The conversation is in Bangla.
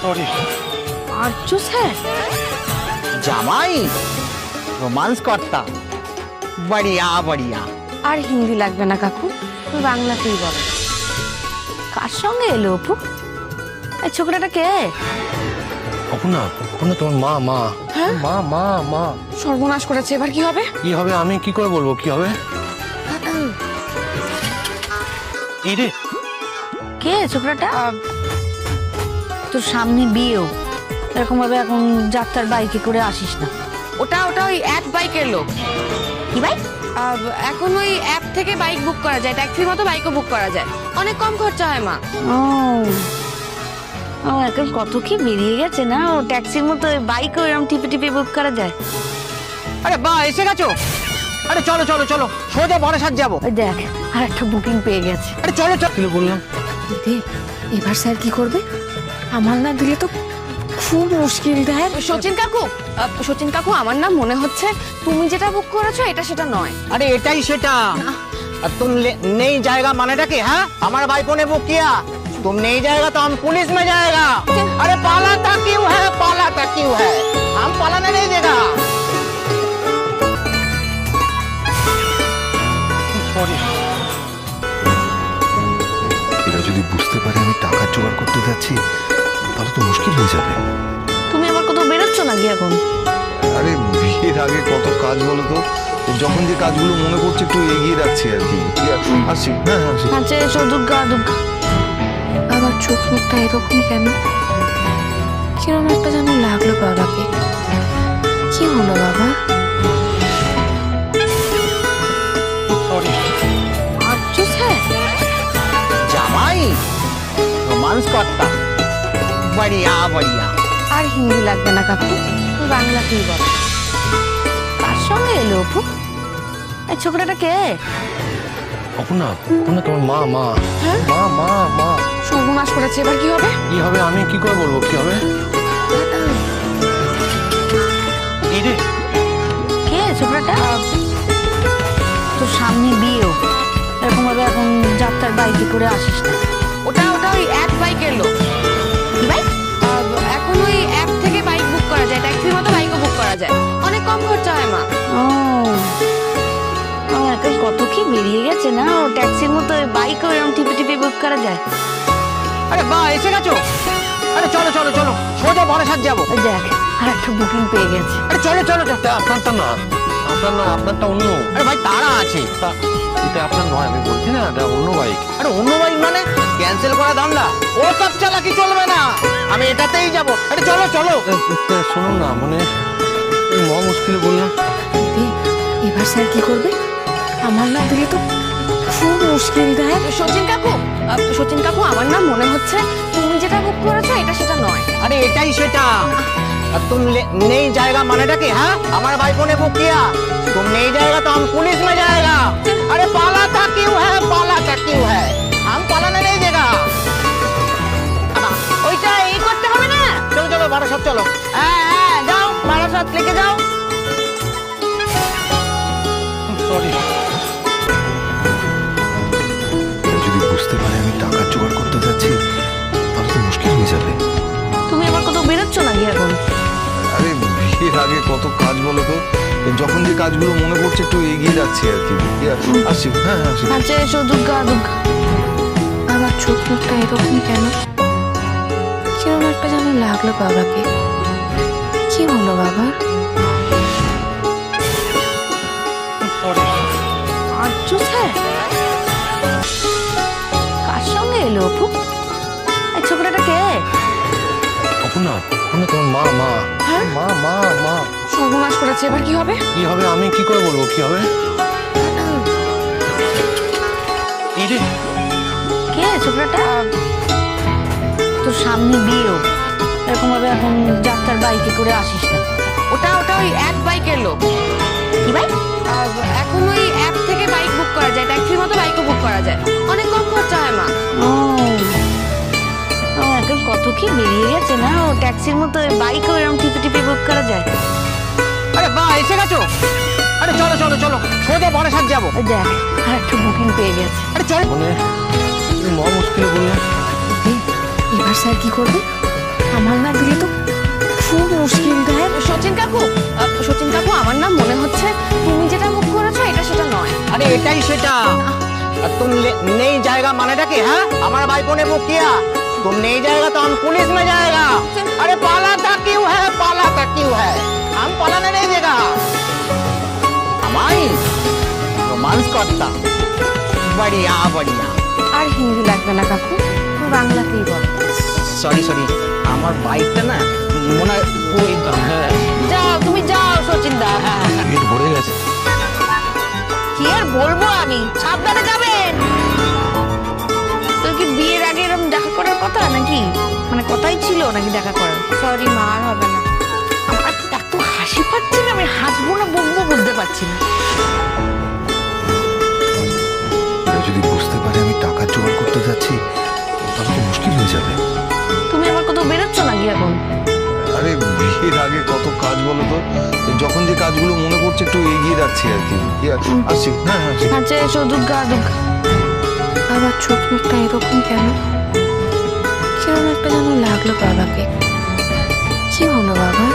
সরি। আর্য স্যার। জামাই রোমান্স কর্তা বড়িয়া বড়িয়া। আর হিন্দি লাগবে না কাকু তুমি বাংলাতেই বলো। কার সঙ্গে এলো অপু? এই ছোকরাটা কে? তোমার মা মা। হ্যাঁ? মা মা মা। সর্বনাশ করেছে এবার কি হবে? কি হবে আমি কি করে বলব কি হবে? এই রে। কে ছোকরাটা? তোর সামনে বিয়েও। এরকম ভাবে এখন যাত্রার বাইকে করে আসিস না। ওটা ওটা ওই অ্যাপ বাইকের লোক। কি বাইক? এখন ওই অ্যাপ থেকে বাইক বুক করা যায় ট্যাক্সির মতো বাইকও বুক করা যায়। অনেক কম খরচা হয় মা। ও। এখন কত কি বেরিয়ে গেছে না ও ট্যাক্সির মতো বাইকও এরকম টিপে টিপে বুক করা যায়। আরে বা এসে গেছো? আরে চলো চলো চলো সোজা বারাসাত যাব। ওই দেখ আর একটা বুকিং পেয়ে গেছে। আরে চলো চলো। বললাম? দিদি এবার স্যার কি করবে আমার না দিলে তো খুব মুশকিল দেয় সচিন কাকু আহ, সচিন কাকু আমার না মনে হচ্ছে তুমি যেটা বুক করেছো এটা সেটা নয় अरे एटा ही सेटा अब तुम ले- नहीं जाएगा मानेटा के हाँ हमारे भाई को ने बुक किया तुम नहीं जाएगा तो हम पुलिस में जाएगा अरे पाला था क्यों है पाला था क्यों है हम पालाने नहीं देगा सॉरी বুঝতে আমি টাকা জোগাড় করতে যাচ্ছি তাহলে তো মুশকিল হয়ে যাবে। তুমি আবার কোথাও বেরোচ্ছ নাকি এখন আরে বিয়ের আগে কত কাজ বলো তো? যখন যে কাজগুলো মনে করছে একটু এগিয়ে রাখছি আর কি। আসছি। হ্যাঁ হ্যাঁ আচ্ছা এসো দুর্গা দুর্গা। আমার চোখ মুখটা এরকমই কেন? কিরম একটা যেন লাগল বাবাকে। কি হলো বাবা? ডান্স করতাম বড়িয়া বড়িয়া। আর হিন্দি লাগবে না কাকু তুই কি বল। তার সঙ্গে এলো অপু? এই ছোকরাটা কে? অপুনা অপুনা তোমার মা মা। হ্যাঁ? মা মা মা। সর্বনাশ করেছে এবার কি হবে? কি হবে আমি কি করে বলব কি হবে? কে ছোকরাটা? তোর সামনে বিয়েও। এরকম ভাবে এখন যাত্রার বাইকে করে আসিস না। ওটা বাইক? এলো এখন ওই অ্যাপ থেকে বাইক বুক করা যায় ট্যাক্সির মতো বাইকও বুক করা যায়। অনেক কম খরচা হয় মা। কত কি বেরিয়ে গেছে না ও ট্যাক্সির মতো বাইকও এরকম টিপে টিপে বুক করা যায়। আরে বা এসে গেছো? আরে চলো চলো চলো সোজা বড় সাজ যাব। দেখ আর একটা বুকিং পেয়ে গেছে। আরে চলো চলো চলো। আপনারটা না আপনার না আপনারটা অন্য। আরে ভাই তারা আছে। এটা আপনার নয় আমি বলছি না এটা অন্য বাইক আরে অন্য বাইক মানে? এটাতেই যাব আরে চলো চলো শুনুন না মানে এই মহা মুশকিলে বললাম দিদি এবার স্যার কি করবে আমার না দিলে তো খুব মুশকিল দেয় সচিন কাকু আহ, সচিন কাকু আমার না মনে হচ্ছে তুমি যেটা বুক করেছো এটা সেটা নয় अरे एटा ही सेटा अब तुम ले- नहीं जाएगा मानेटा के हाँ हमारे भाई को ने बुक किया तुम नहीं जाएगा तो हम पुलिस में जाएगा বারাসাত চলো। লিখে যাও সরি তুমি বেরোচ্ছ ইয়ে আগে কত কাজ বলো তো? যখন যে কাজগুলো মনে পড়ছে একটু এগিয়ে যাচ্ছি আর কি। হ্যাঁ, হ্যাঁ আচ্ছা এসো দুর্গা দুর্গা। আমার চোখ মুখটা এরকম কেন? কিরম একটা যেন লাগল বাবাকে। কি হলো বাবা? আর্য স্যার। কার সঙ্গে এলো অপু? এই ছোকরাটা কে? অপর্ণা অপর্ণা তোমার মা মা। হ্যাঁ? মা মা মা। সর্বনাশ করেছে এবার কি হবে? কি হবে আমি কি করে বলব কি হবে? এই রে কে ছোকরাটা? তোর সামনে বিয়েও। এরকমভাবে এখন যাত্রার বাইকে করে আসিস না। ওটা ওটা ওই এক বাইকের লোক। কি বাইক? এখন ওই অ্যাপ থেকে বাইক বুক করা যায় ট্যাক্সির মতো বাইকও বুক করা যায়। অনেক কম খরচা হয় মা। এখন কত কি বেরিয়ে গেছে না ও ট্যাক্সির মতো বাইকও এরকম টিপে টিপে বুক করা যায়। আরে বা এসে গেছো? আরে চলো চলো চলো। সোজা বড় সাথ যাব। দেখ আর একটু বুকিং পেয়ে গেছে। আরে চল। মনে মন মুশকিল বললাম দিদি এবার স্যার কি করবে আমার না দিলে তো খুব মুশকিল দেয় সচিন কাকু আহ, সচিন কাকু আমার না মনে হচ্ছে তুমি যেটা বুক করেছো এটা সেটা নয় अरे एटा ही सेटा और तुम ले- नहीं जाएगा मानेटा कि है हमारा भाईपो ने बुक किया तुम नहीं जाएगा तो हम पुलिस में जाएगा अरे पाला था क्यों है पाला था क्यों है हम पालाने नहीं देगा हमारी रोमांस करता बढ़िया बढ़िया আর হিন্দি লাগবে না কাকু তুমি বাংলাতেই বল সরি সরি আমার বাইকটা না মনে হয় ওই হ্যাঁ। যাও তুমি যাও সচিন দা ভরে গেছে। কি আর বলব আমি? সাবধানে যাবেন। তোর কি বিয়ের আগে এরকম দেখা করার কথা নাকি? মানে কথাই ছিল নাকি দেখা করার? সরি মা আর হবে না। আমার এত হাসি পাচ্ছে না আমি হাসবো না বকবো বুঝতে পারছি না। যখন যে কাজগুলো মনে করছে একটু এগিয়ে যাচ্ছি আর কি। আসি হ্যাঁ হ্যাঁ আচ্ছা এসো দুর্গা দুর্গা। বাবার চোখ মুখটা এরকম কেন? কিরম একটা যেন লাগল বাবাকে। কি হলো বাবা?